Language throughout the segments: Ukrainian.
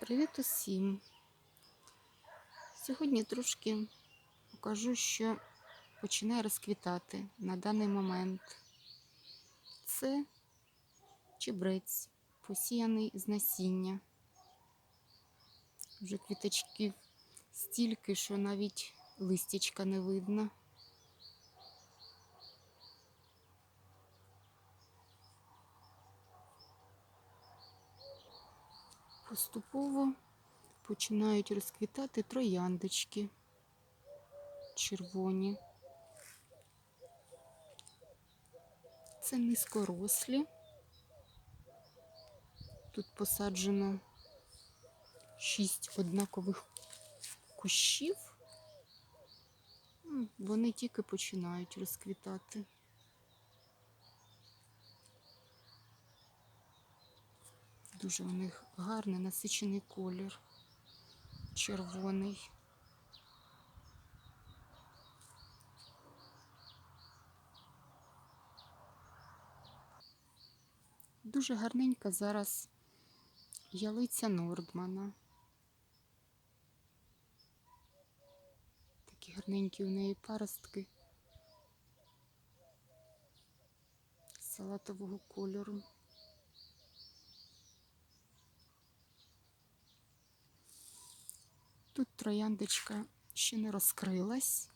Привіт усім! Сьогодні трошки покажу, що починає розквітати на даний момент. Це чебрець, посіяний з насіння. Вже квіточків стільки, що навіть листячка не видно. Поступово починають розквітати трояндочки червоні. Це низькорослі. Тут посаджено шість однакових кущів. Вони тільки починають розквітати. Дуже у них гарний насичений колір. Червоний. Дуже гарненька зараз ялиця Нордмана. Такі гарненькі у неї паростки салатового кольору. Тут трояндочка ще не розкрилась,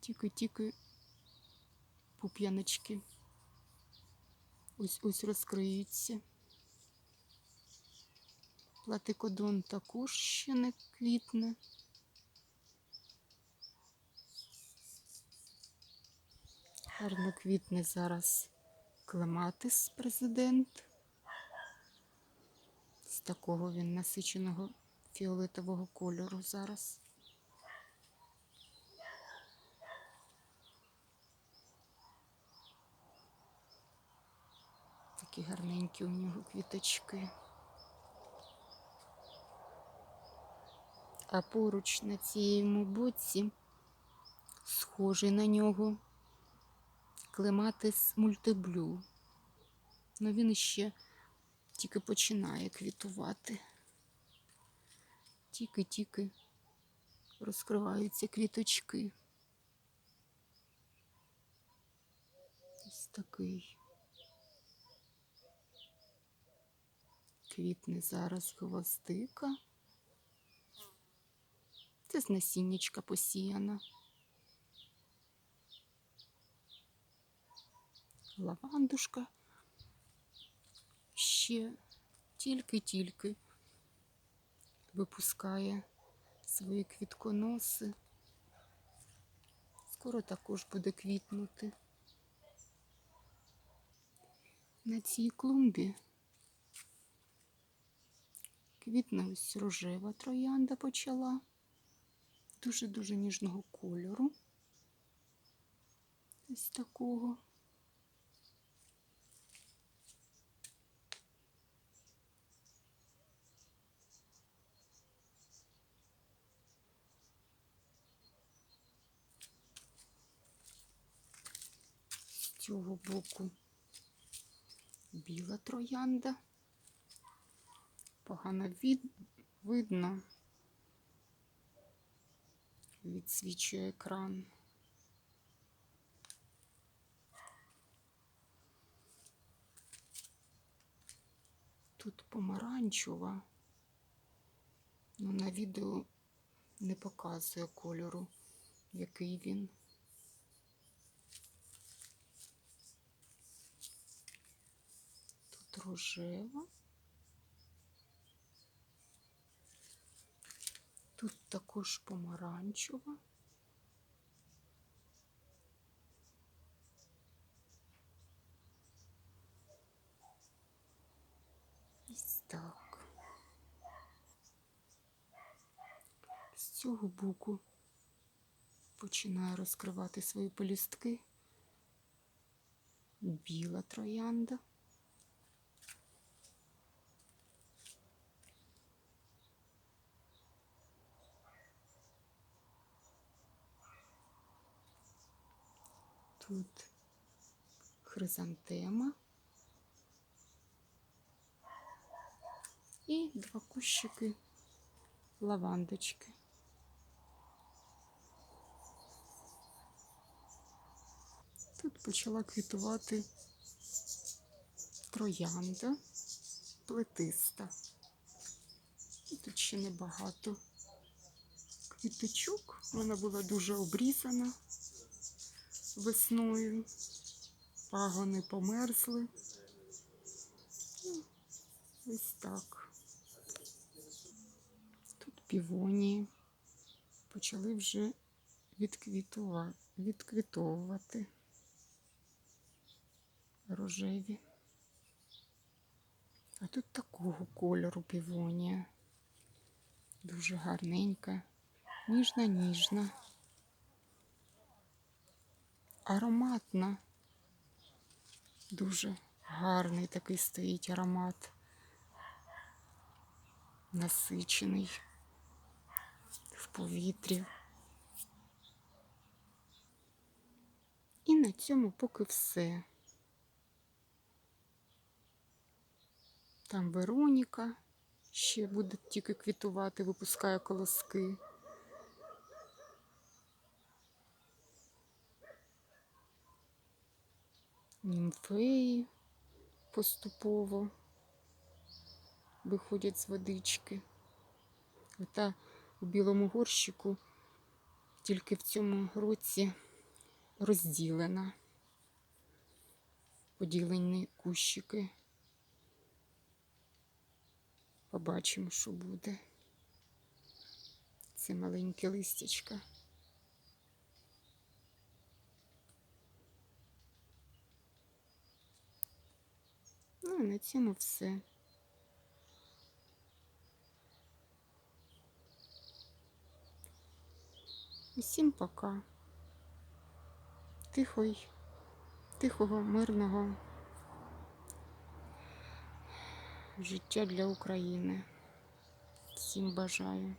тільки-тільки пуп'яночки ось ось розкриються. Платикодон також ще не квітне. Гарно квітне зараз клематис президент. З такого він насиченого фіолетового кольору зараз. Такі гарненькі у нього квіточки. А поруч на цій боці, схожий на нього, клематис мультиблю. Ну він іще тільки починає квітувати. Тільки-тільки розкриваються квіточки. Ось такий. Квітне зараз гвоздика. Це з насіннячка посіяна. Лавандушка ще тільки-тільки випускає свої квітконоси. Скоро також буде квітнути. На цій клумбі квітне ось рожева троянда почала. Дуже-дуже ніжного кольору. Ось такого. Цього боку біла троянда. Погано від... видно. Відсвічує екран. Тут помаранчева. Ну, на відео не показує кольору, який він. Тут. Тут також помаранчева. Так. З цього боку починає розкривати свої полістки. Біла троянда. Тут хризантема. І два кущики лавандочки. Тут почала квітувати троянда плетиста. Тут ще небагато квіточок. Вона була дуже обрізана весною. Пагони померзли. Ось так. Тут півонії почали вже відквітовувати рожеві. А тут такого кольору півонія. Дуже гарненька, ніжна-ніжна. Ароматна. Дуже гарний такий стоїть аромат. Насичений в повітрі. І на цьому поки все. Там Вероніка ще буде тільки квітувати, випускає колоски. Німфеї поступово виходять з водички. Ота у білому горщику тільки в цьому році розділена. Поділені кущики. Побачимо, що буде. Це маленьке листячка. Ну і на цьому все. Усім пока. Тихой, тихого, мирного життя для України. Всім бажаю.